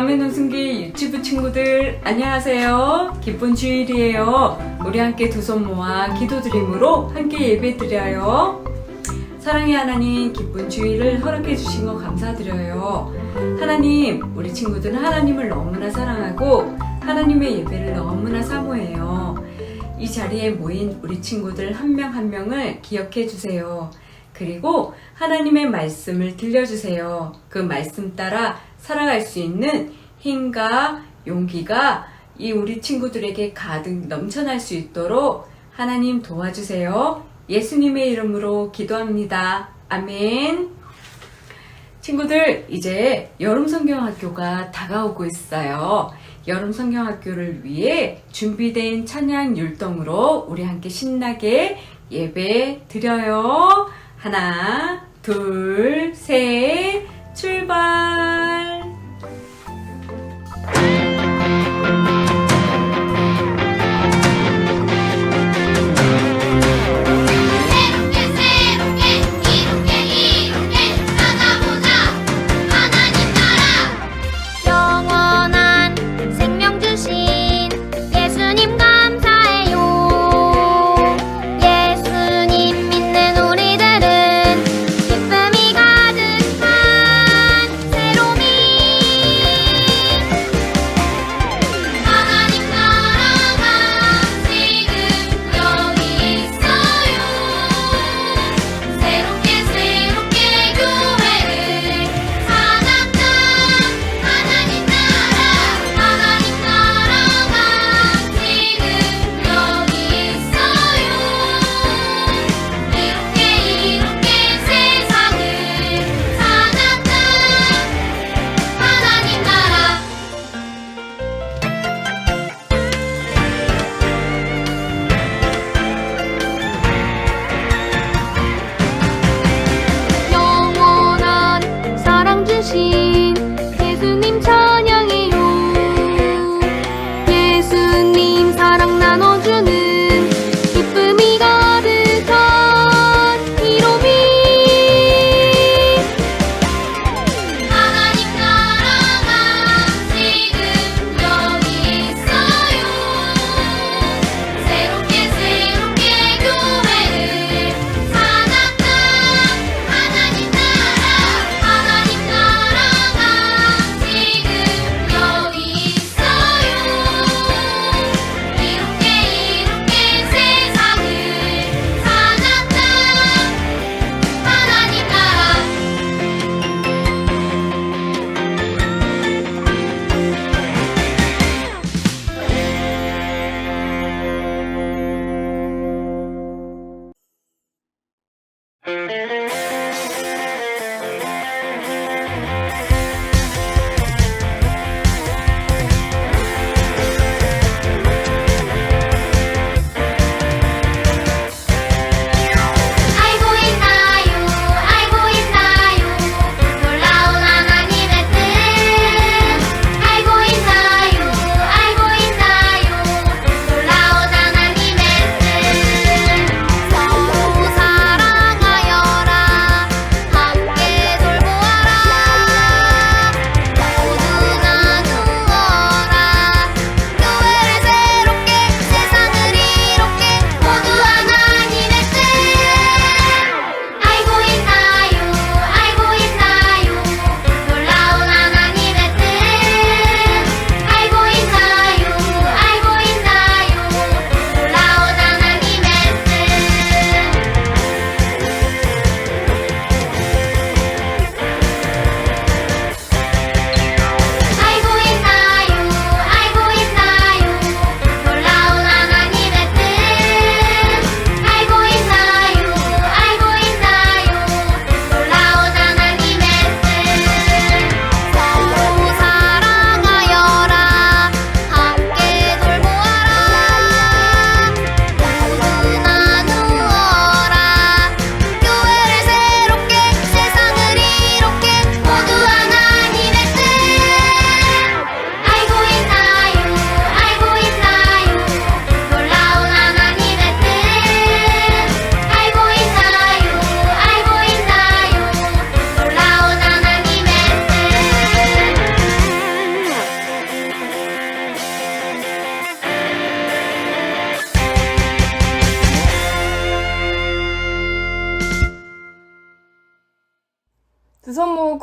강민노승기 유튜브 친구들 안녕하세요. 기쁜 주일이에요. 우리 함께 두 손 모아 기도드림으로 함께 예배드려요. 사랑의 하나님 기쁜 주일을 허락해 주신 거 감사드려요. 하나님 우리 친구들은 하나님을 너무나 사랑하고 하나님의 예배를 너무나 사모해요. 이 자리에 모인 우리 친구들 한 명한 명을 기억해 주세요. 그리고 하나님의 말씀을 들려주세요. 그 말씀 따라 살아갈 수 있는 힘과 용기가 이 우리 친구들에게 가득 넘쳐날 수 있도록 하나님 도와주세요. 예수님의 이름으로 기도합니다. 아멘. 친구들, 이제 여름 성경학교가 다가오고 있어요. 여름 성경학교를 위해 준비된 찬양 율동으로 우리 함께 신나게 예배 드려요. 하나, 둘, 셋, 출발!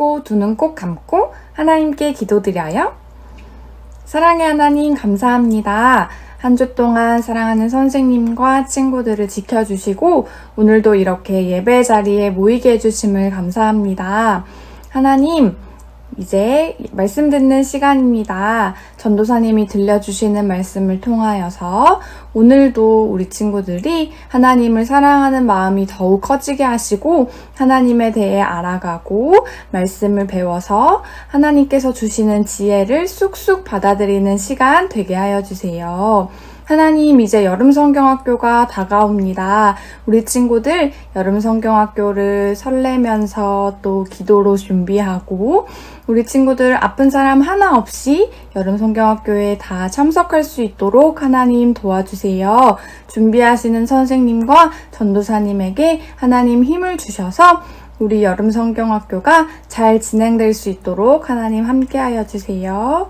손 모으고 두 눈 꼭 감고 하나님께 기도드려요. 사랑의 하나님 감사합니다. 한 주 동안 사랑하는 선생님과 친구들을 지켜주시고 오늘도 이렇게 예배 자리에 모이게 해주심을 감사합니다. 하나님, 이제 말씀 듣는 시간입니다. 전도사님이 들려주시는 말씀을 통하여서 오늘도 우리 친구들이 하나님을 사랑하는 마음이 더욱 커지게 하시고 하나님에 대해 알아가고 말씀을 배워서 하나님께서 주시는 지혜를 쑥쑥 받아들이는 시간 되게 하여 주세요. 하나님, 이제 여름 성경학교가 다가옵니다. 우리 친구들 여름 성경학교를 설레면서 또 기도로 준비하고 우리 친구들 아픈 사람 하나 없이 여름 성경학교에 다 참석할 수 있도록 하나님 도와주세요. 준비하시는 선생님과 전도사님에게 하나님 힘을 주셔서 우리 여름 성경학교가 잘 진행될 수 있도록 하나님 함께하여 주세요.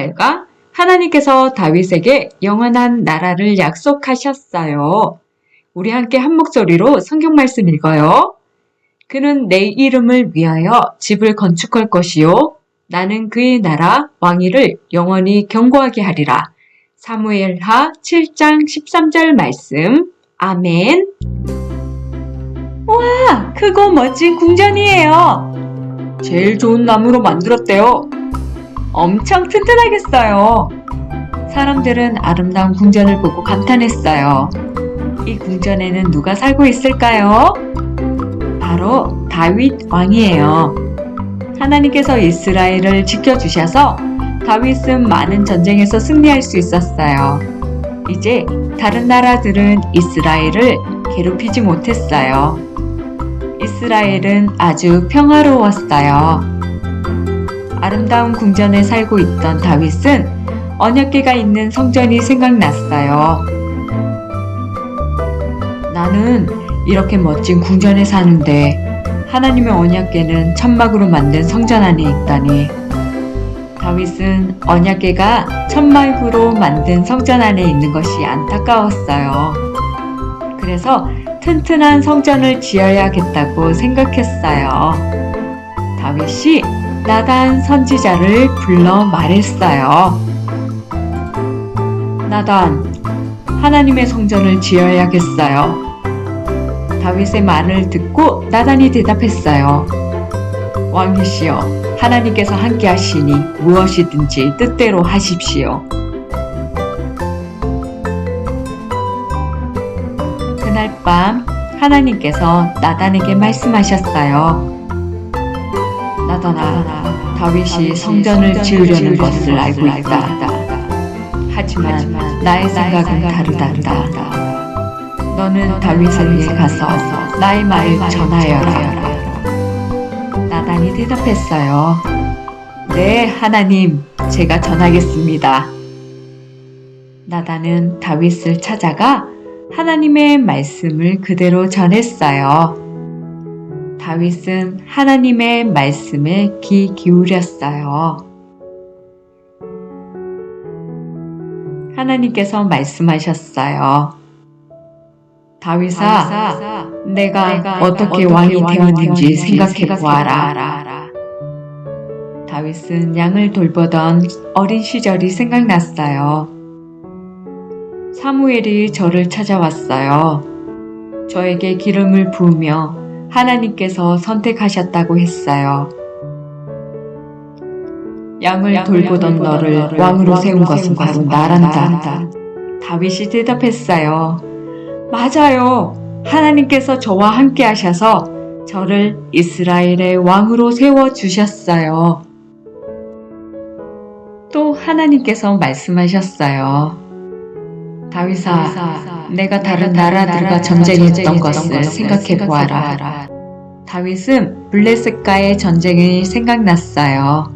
28가 하나님께서 다윗에게 영원한 나라를 약속하셨어요. 우리 함께 한 목소리로 성경 말씀 읽어요. 그는 내 이름을 위하여 집을 건축할 것이요. 나는 그의 나라 왕위를 영원히 경고하게 하리라. 사무엘하 7장 13절 말씀. 아멘. 와, 크고 멋진 궁전이에요. 제일 좋은 나무로 만들었대요. 엄청 튼튼하겠어요. 사람들은 아름다운 궁전을 보고 감탄했어요. 이 궁전에는 누가 살고 있을까요? 바로 다윗 왕이에요. 하나님께서 이스라엘을 지켜주셔서 다윗은 많은 전쟁에서 승리할 수 있었어요. 이제 다른 나라들은 이스라엘을 괴롭히지 못했어요. 이스라엘은 아주 평화로웠어요. 아름다운 궁전에 살고 있던 다윗은 언약궤가 있는 성전이 생각났어요. 나는 이렇게 멋진 궁전에 사는데 하나님의 언약궤는 천막으로 만든 성전 안에 있다니. 다윗은 언약궤가 천막으로 만든 성전 안에 있는 것이 안타까웠어요. 그래서 튼튼한 성전을 지어야겠다고 생각했어요. 다윗이 나단 선지자를 불러 말했어요. 나단, 하나님의 성전을 지어야겠어요. 다윗의 말을 듣고 나단이 대답했어요. 왕이시여, 하나님께서 함께 하시니 무엇이든지 뜻대로 하십시오. 그날 밤 하나님께서 나단에게 말씀하셨어요. 나단아, 다윗이 성전을 지으려는 것을 알고 있다. 하지만 나의 생각은 다르단다. 너는 위해 가서 나의 말을 전하여라. 나단이 대답했어요. 네, 하나님, 제가 전하겠습니다. 나단은 다윗을 찾아가 하나님의 말씀을 그대로 전했어요. 다윗은 하나님의 말씀에 귀 기울였어요. 하나님께서 말씀하셨어요. 다윗아, 내가, 어떻게 왕이 되었는지 생각해 보아라. 다윗은 양을 돌보던 어린 시절이 생각났어요. 사무엘이 저를 찾아왔어요. 저에게 기름을 부으며 하나님께서 선택하셨다고 했어요. 양을 돌보던 너를 왕으로 세운 것은 바로 나란다. 다윗이 대답했어요. 맞아요. 하나님께서 저와 함께 하셔서 저를 이스라엘의 왕으로 세워 주셨어요. 또 하나님께서 말씀하셨어요. 다윗아, 내가 다른 나라들과 전쟁했던 것을 생각해 보아라. 다윗은 블레셋과의 전쟁이 생각났어요.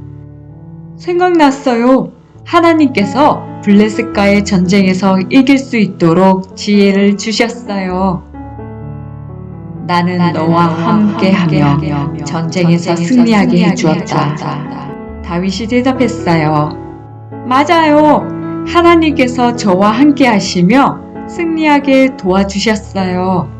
생각났어요. 하나님께서 블레셋과의 전쟁에서 이길 수 있도록 지혜를 주셨어요. 나는 너와 함께하며 전쟁에서 승리하게 해주었다. 다윗이 대답했어요. 맞아요. 하나님께서 저와 함께 하시며 승리하게 도와주셨어요.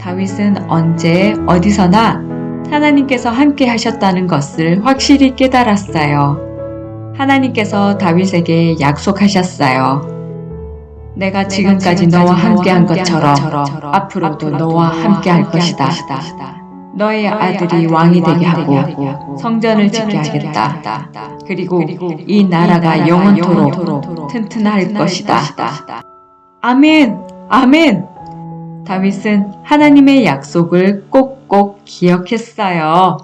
다윗은 언제 어디서나 하나님께서 함께 하셨다는 것을 확실히 깨달았어요. 하나님께서 다윗에게 약속하셨어요. 내가 지금까지 너와 함께 한 것처럼 앞으로도 너와 함께 할 것이다. 너의 아들이 왕이 되게 하고 성전을 짓게 하겠다. 그리고 이 나라가 영원토록 튼튼할 것이다. 아멘! 아멘! 다윗은 하나님의 약속을 꼭꼭 기억했어요.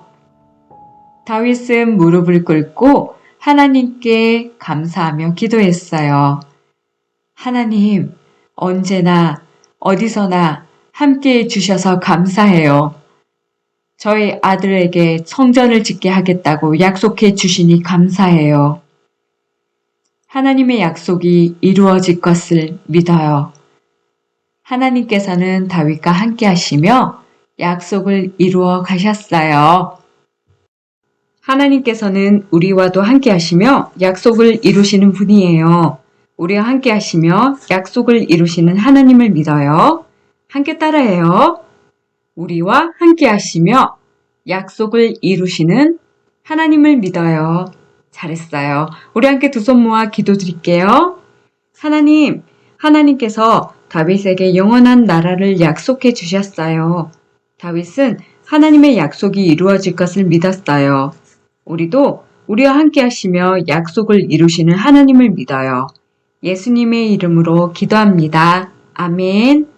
다윗은 무릎을 꿇고 하나님께 감사하며 기도했어요. 하나님, 언제나 어디서나 함께 해주셔서 감사해요. 저희 아들에게 성전을 짓게 하겠다고 약속해 주시니 감사해요. 하나님의 약속이 이루어질 것을 믿어요. 하나님께서는 다윗과 함께 하시며 약속을 이루어 가셨어요. 하나님께서는 우리와도 함께 하시며 약속을 이루시는 분이에요. 우리와 함께 하시며 약속을 이루시는 하나님을 믿어요. 함께 따라해요. 우리와 함께 하시며 약속을 이루시는 하나님을 믿어요. 잘했어요. 우리 함께 두 손 모아 기도 드릴게요. 하나님, 하나님께서 다윗에게 영원한 나라를 약속해 주셨어요. 다윗은 하나님의 약속이 이루어질 것을 믿었어요. 우리도 우리와 함께 하시며 약속을 이루시는 하나님을 믿어요. 예수님의 이름으로 기도합니다. 아멘.